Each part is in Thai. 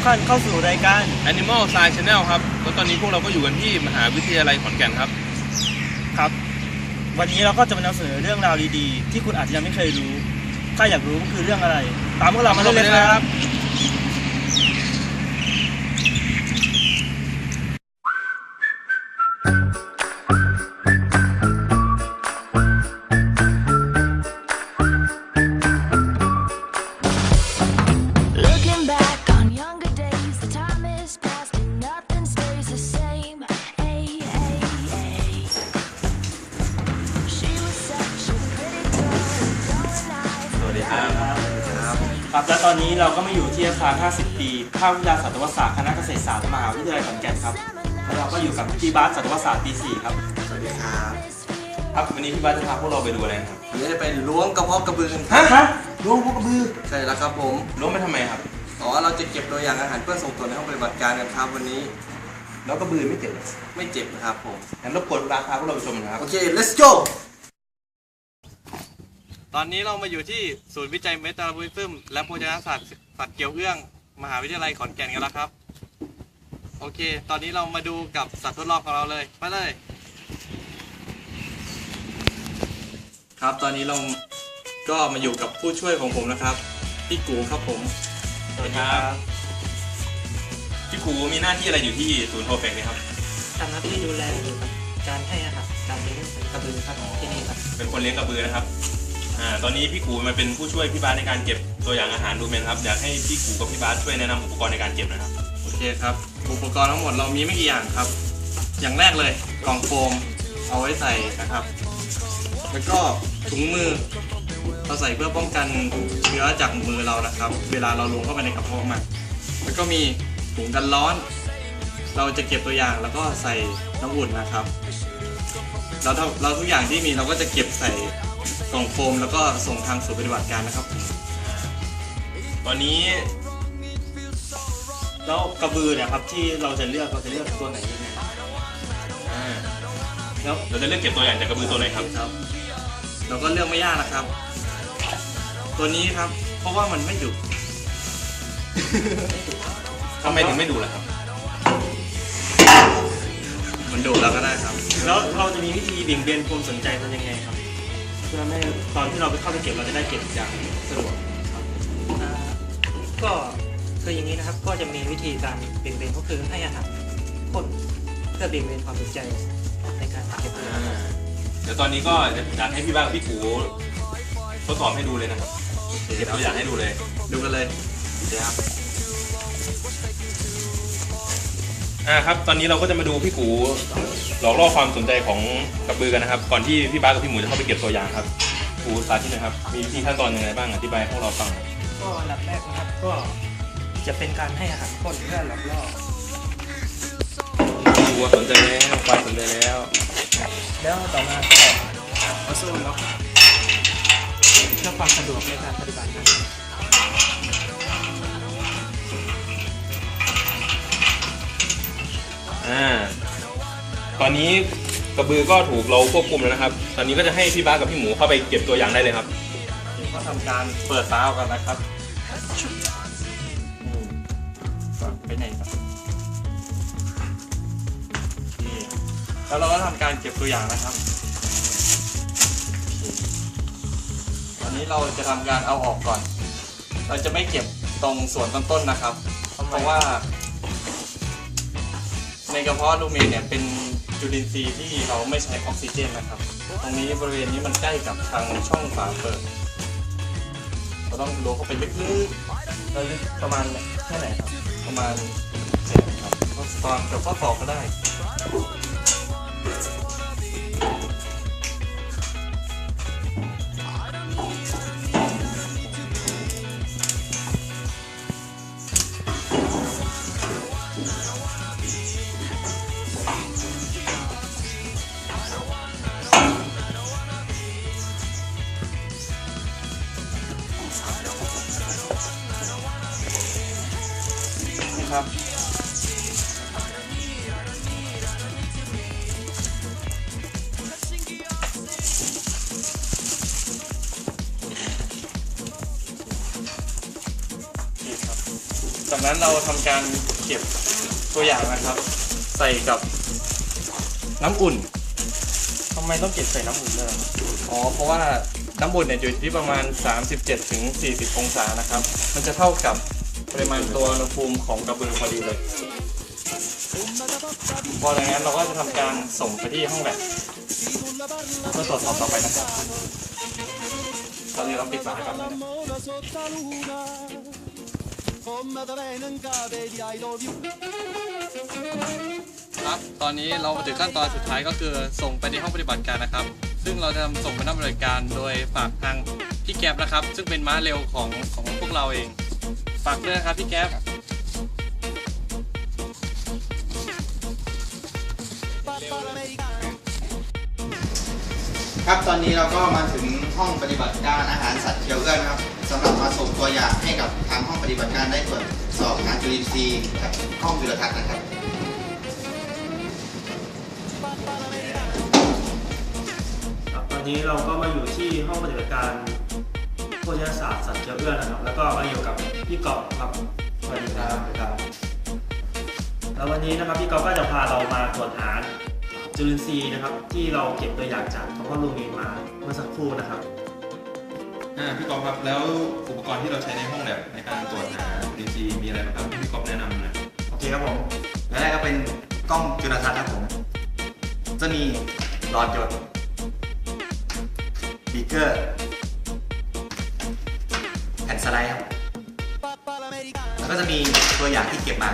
ทุกท่านเข้าสู่รายการ Animal Science Channel ครับแล้วตอนนี้พวกเราก็อยู่กันที่มหาวิทยาลัยขอนแก่นครับ ครับ วันนี้เราก็จะมานำเสนอเรื่องราวดีๆ ที่คุณอาจจะยังไม่เคยรู้ ถ้าอยากรู้คือเรื่องอะไร ตามพวกเรามาได้เลยครับ มาอยู่ที่อาคาร50 ปี ภาควิทยาศาสตร์ศาสตร์ คณะเกษตรศาสตร์ มหาวิทยาลัยขอนแก่นครับแล้วเราก็อยู่กับพี่บาสสัตวศาสตร์ปี4ครับ สวัสดีครับ ครับ วันนี้พี่บ้านจะพาพวกเราไปดูอะไรนะครับวันนี้จะไปล้วงกระเพาะกระบือกันฮะฮะล้วงพวกกระบือ ใช่แล้วครับผมรู้ไหมทำไมครับ อ๋อ เราจะเก็บตัวอย่างอาหารเพื่อส่งตรวจในห้องปฏิบัติการกันครับวันนี้ แล้วก็บืนไม่เจ็บเลยไม่เจ็บนะครับผมงั้นรบกวนราคาพวกเราไปชมนะครับ โอเค let's go ตอนนี้เรามาอยู่ที่ศูนย์วิจัยเมตาบอลิซึมและโภชนาศาสตร์สัตว์เกี่ยวเอื้อง มหาวิทยาลัยขอนแก่นกันแล้วครับ โอเค ตอนนี้เรามาดูกับสัตว์ทดลองของเราเลยไปเลย ครับตอนนี้เราก็มาอยู่กับผู้ช่วยของผมนะครับพี่กูครับผมสวัสดีครับพี่กูมีหน้าที่อะไรอยู่ที่ศูนย์โทรเฟกนะครับทำหน้าที่ดูแลอยู่กับการให้อาหารการเลี้ยงกระบือครับที่นี่ครับเป็นคนเลี้ยงกระบือนะครับ อ่าตอนนี้พี่กูมาเป็นผู้ช่วยพี่บาสในการเก็บตัวอย่างอาหารดูเมนครับอยากให้พี่กูกับพี่บาสช่วยแนะนำอุปกรณ์ในการเก็บนะครับโอเคครับ อุปกรณ์ทั้งหมดเรามีไม่กี่อย่างครับ อย่างแรกเลยกล่องโฟมเอาไว้ใส่นะครับ แล้วก็ถุงมือเราใส่เพื่อป้องกันเชื้อจากมือเรานะครับ เวลาเราลงเข้าไปในกระเพาะมันแล้วก็มีถุงกันร้อน เราจะเก็บตัวอย่างแล้วก็ใส่น้ำอุ่นนะครับ เราทำเราทุกอย่างที่มีเราก็จะเก็บใส่ กล่องโฟมแล้วก็ส่งทางศูนย์ปฏิบัติการนะครับตอนนี้แล้วกระบือเนี่ยครับที่เราจะเลือกเราจะเลือกตัวไหนยังไงอ่าแล้วเราจะเลือกเก็บตัวอย่างจากกระบือตัวไหนครับ ครับ เราก็เลือกไม่ยากนะครับ ตัวนี้ครับ เพราะว่ามันไม่ดุทำไมถึงไม่ดุล่ะครับ มันดุแล้วก็ได้ครับ แล้วเราจะมีวิธีเบี่ยงเบนความสนใจมันยังไงครับ เพื่อไม่ให้ตอนที่เราไปเข้าไปเก็บเราจะได้เก็บอย่างสะดวกอ่าก็คืออย่างนี้นะครับก็จะมีวิธีการเบี่ยงเบนก็คือให้อาหารคนเพื่อเบี่ยงเบนความสนใจในการเก็บตัวอย่างเดี๋ยวตอนนี้ก็อยากให้พี่บ้างกับพี่กูทดสอบให้ดูเลยนะครับเก็บตัวอย่างให้ดูเลย ดูกันเลย เดี๋ยวครับ อ่าครับ ตอนนี้เราก็จะมาดูพี่กูหลอกล่อความสนใจของกระบือกันนะครับ ก่อนที่พี่บ้าสกับพี่หมูจะเข้าไปเก็บตัวอย่างครับกูสาธิตหนะครับ มีวิธีขั้นตอนยังไงบ้างอธิบายให้พวกเราฟังหน่อยก็อันดับแรกนะครับก็จะเป็นการให้อาหารคนเพื่อหลอกล่อกูสนใจแล้วควายสนใจแล้ว แล้วต่อมาก็เอาโซ่ล็อกเพื่อความสะดวกในการปฏิบัติงาน อ่า ตอนนี้กระบือก็ถูกเราควบคุมแล้วนะครับ ตอนนี้ก็จะให้พี่บ้าสกับพี่หมูเข้าไปเก็บตัวอย่างได้เลยครับ ก็ทำการเปิดฟ้าออกกันนะครับอืมก่อนไปไหนครับนี่แล้วเราก็ทำการเก็บตัวอย่างนะครับโอเคตอนนี้เราจะทำการเอาออกก่อน เราจะไม่เก็บตรงส่วนต้นๆนะครับ เพราะว่า ในกระเพาะลูเมนเนี่ยเป็นจุลินทรีย์ที่เราไม่ใช้ออกซิเจนนะครับ ตรงนี้บริเวณนี้มันใกล้กับทางช่องฝาเปิด เราต้องล้วงเข้าไปลึกๆเราลึกประมาณแค่ไหนครับ ประมาณเจ็ดครับตอนกับข้อต่อก็ได้ จากนั้นเราทำการเก็บตัวอย่างนะครับ ใส่กับน้ำอุ่นทำไมต้องเก็บใส่น้ำอุ่นด้วยอ๋อเพราะว่าน้ำอุ่นเนี่ยอยู่ที่ประมาณ 37ถึง40 องศานะครับ มันจะเท่ากับปริมาณตัวอุณหภูมิของกระเบือพอดีเลย พออย่างนั้นเราก็จะทำการส่งไปที่ห้องแลบเพื่อตรวจสอบต่อไปนะครับตอนนี้เราปิดฝาให้ ก่อนเลยนะครับ ตอนนี้เรามาถึงขั้นตอนสุดท้ายก็คือส่งไปในห้องปฏิบัติการนะครับ ซึ่งเราจะทำส่งไปนับริการโดยฝากทางพี่แก๊ปนะครับ ซึ่งเป็นม้าเร็วของของพวกเราเอง ฝากด้วยนะครับพี่แก๊ปครับ ตอนนี้เราก็มาถึงห้องปฏิบัติการอาหารสัตว์เคี้ยวเอื้อนครับ สำหรับมาส่งตัวอย่างให้กับทางห้องปฏิบัติการได้ตรวจสอบหาจุลินทรีย์กับห้องจุลทรรศน์นะครับครับตอนนี้เราก็มาอยู่ที่ห้องปฏิบัติการโภชนาศาสตร์สัตว์เชื้อเอื้อนนะครับ แล้วก็มาอยู่กับพี่กอบครับสวัสดีครับครับแล้ววันนี้นะครับพี่กอบก็จะพาเรามาตรวจหาจุลินทรีย์นะครับ ที่เราเก็บตัวอย่างจากท้องพ่อลูกมีมาเมื่อสักครู่นะครับอ่า พี่กอล์ฟครับแล้วอุปกรณ์ที่เราใช้ในห้องแลบในการตรวจหาจุลินทรีย์มีอะไรบ้างครับให้พี่กอล์ฟแนะนำหน่อยโอเคครับผมและแรกก็เป็นกล้องจุลทรรศน์ครับผม จะมีหลอดหยดบีเกอร์แผ่นสไลด์ครับแล้วก็จะมีตัวอย่างที่เก็บมา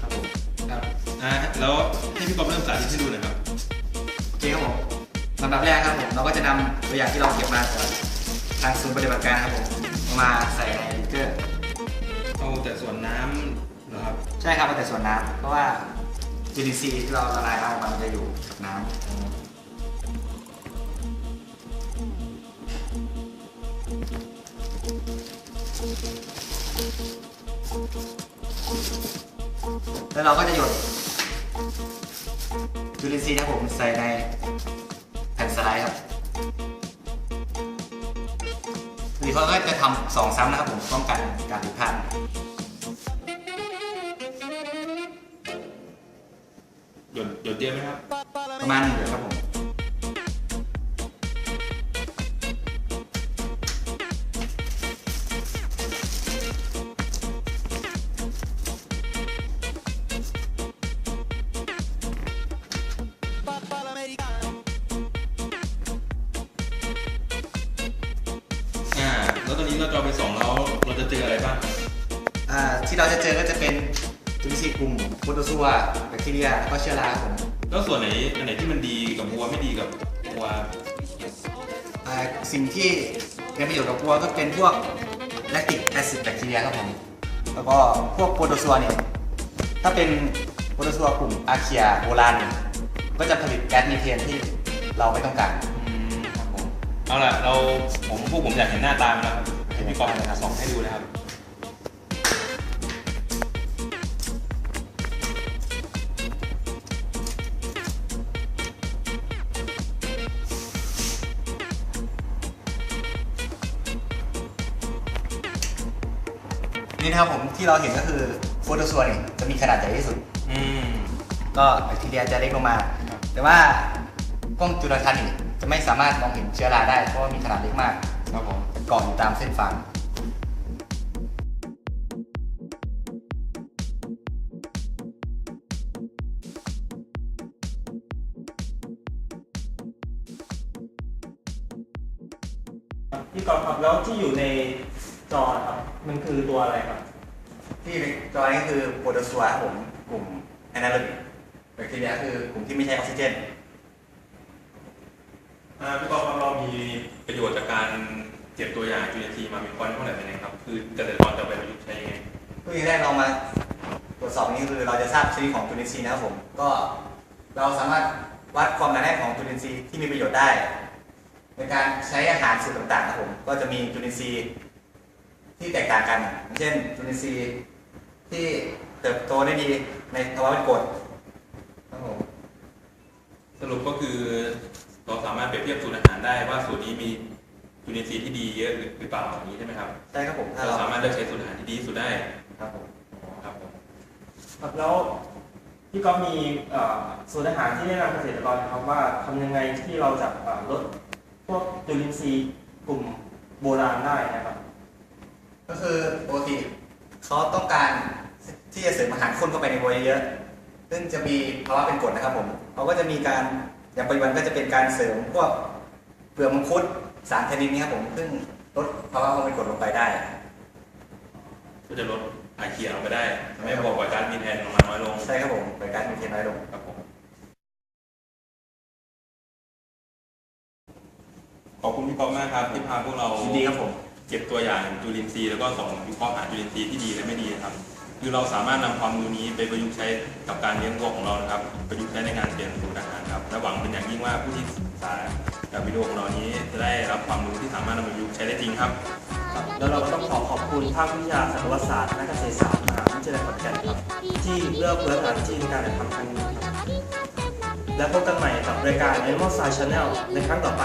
ครับผมครับอ่าแล้วให้พี่กอล์ฟเริ่มสาธิตให้ดูหน่อยครับ โอเคครับผมลำดับแรกครับผมเราก็จะนำตัวอย่างที่เราเก็บมาจาก ทางศูนย์ปฏิบัติการครับผมเอามาใส่ในบีเกอร์เอาแต่ส่วนน้ำเหรอครับใช่ครับเอาแต่ส่วนน้ำเพราะว่าจุลินทรีย์ที่เราละลายออกมามันจะอยู่กับน้ำแล้วเราก็จะหยดจุลินทรีย์นะครับผมใส่ในแผ่นสไลด์ครับ เขาก็จะทำสองซ้ำนะครับผมป้องกันการผิดพลาดหยดหยดเยอะไหมครับ ประมาณหนึ่งเดือนครับผม แล้วตอนนี้เราจะเอาไปส่องแล้วเราจะเจออะไรบ้างอ่าที่เราจะเจอก็จะเป็นจุลินทรีย์กลุ่มโปรโตซัวแบคทีเรียแล้วก็เชื้อราครับผมแล้วส่วนไหนอันไหนที่มันดีกับวัวไม่ดีกับวัวอ่าสิ่งที่เป็นประโยชน์กับวัวก็เป็นพวกแลคติกแอซิดแบคทีเรียครับผมแล้วก็พวกโปรโตซัวเนี่ยถ้าเป็นโปรโตซัวกลุ่มอาเคียโบราณเนี่ยก็จะผลิตแก๊สมีเทนที่เราไม่ต้องการอืมครับผม เอาล่ะเราผมพวกผมอยากเห็นหน้าตามันแล้วครับให้พี่กอล์ฟส่องให้ดูนะครับนี่นะครับผมที่เราเห็นก็คือโปรโตซัวเนี่ยจะมีขนาดใหญ่ที่สุด อืม ก็แบคทีเรียจะเล็กลงมา แต่ว่ากล้องจุลทรรศน์นี่ จะไม่สามารถมองเห็นเชื้อราได้เพราะว่ามีขนาดเล็กมากครับผมเกาะอยู่ตามเส้นฟางพี่กอบครับแล้วที่อยู่ในจอครับมันคือตัวอะไรครับ ที่ในจอนี้ก็คือโปรโตซัวครับผมกลุ่มแอนาโรบิกแบคทีเรียคือกลุ่มที่ไม่ใช้ออกซิเจนอ่า พี่กอล์ฟครับเรามีประโยชน์จากการเก็บตัวอย่างจุลินทรีย์มามีความเท่าไหร่เป็นไงครับ คือเกษตรกรจะเอาไปประยุกต์ใช้ยังไงเพื่อที่แรกเรามาตรวจสอบนี้คือเราจะทราบชนิดของจุลินทรีย์นะครับผม ก็เราสามารถวัดความหนาแน่นของจุลินทรีย์ที่มีประโยชน์ได้ ในการใช้อาหารสูตรต่างๆนะครับผม ก็จะมีจุลินทรีย์ที่แตกต่างกันอย่างเช่นจุลินทรีย์ที่เติบโตได้ดีในภาวะเป็นกรดครับผมสรุปก็คือ เราสามารถเปรียบเทียบสูตรอาหารได้ว่าสูตรนี้มีจุลินทรีย์ที่ดีเยอะหรือเปล่าอย่างนี้ใช่ไหมครับใช่ครับผมถ้าเราเราสามารถเลือกใช้สูตรอาหารที่ดีที่สุดได้ครับผมอ๋อครับผมครับแล้วพี่ก๊อฟมีเอ่อสูตรอาหารที่แนะนำเกษตรกรนะครับว่าทำยังไงที่เราจะเอ่อลดพวกจุลินทรีย์กลุ่มโบราณได้นะครับก็คือปกติเขาต้องการที่จะเสริมอาหารข้นเข้าไปในวัวเยอะๆซึ่งจะมีภาวะเป็นกรดนะครับผมเขาก็จะมีการ อย่างปัจจุบันก็จะเป็นการเสริมพวกเปลือกมังคุดสารเทนนินนี้ครับผมซึ่งลดภาวะความเป็นกรดลงไปได้ก็จะลดไอเคียลงไปได้ทำให้บอกว่าการมีแทนออกมาน้อยลงใช่ครับผมโดยการมีเทน้อยลงครับผมขอบคุณพี่ป๊อปมากครับที่พาพวกเรายินดีครับผมเก็บตัวอย่างจุลินทรีย์แล้วก็ส่งวิเคราะห์หาจุลินทรีย์ที่ดีและไม่ดีนะครับ คือเราสามารถนำความรู้นี้ไปประยุกต์ใช้กับการเลี้ยงวัวของเรานะครับ ประยุกต์ใช้ในการเปลี่ยนสูตรอาหารครับและหวังเป็นอย่างยิ่งว่าผู้ที่ศึกษาจากวิดีโอของเรานี้จะได้รับความรู้ที่สามารถนำไปประยุกต์ใช้ได้จริงครับ แล้วเราก็ต้องขอขอบคุณภาควิชาสัตวศาสตร์และเกษตรศาสตร์มหาวิทยาลัยขอนแก่นครับ ที่เลือกเลือกสถานที่ในการถ่ายทำครั้งนี้ครับและพบกันใหม่กับรายการ Animal Science Channel ในครั้งต่อไป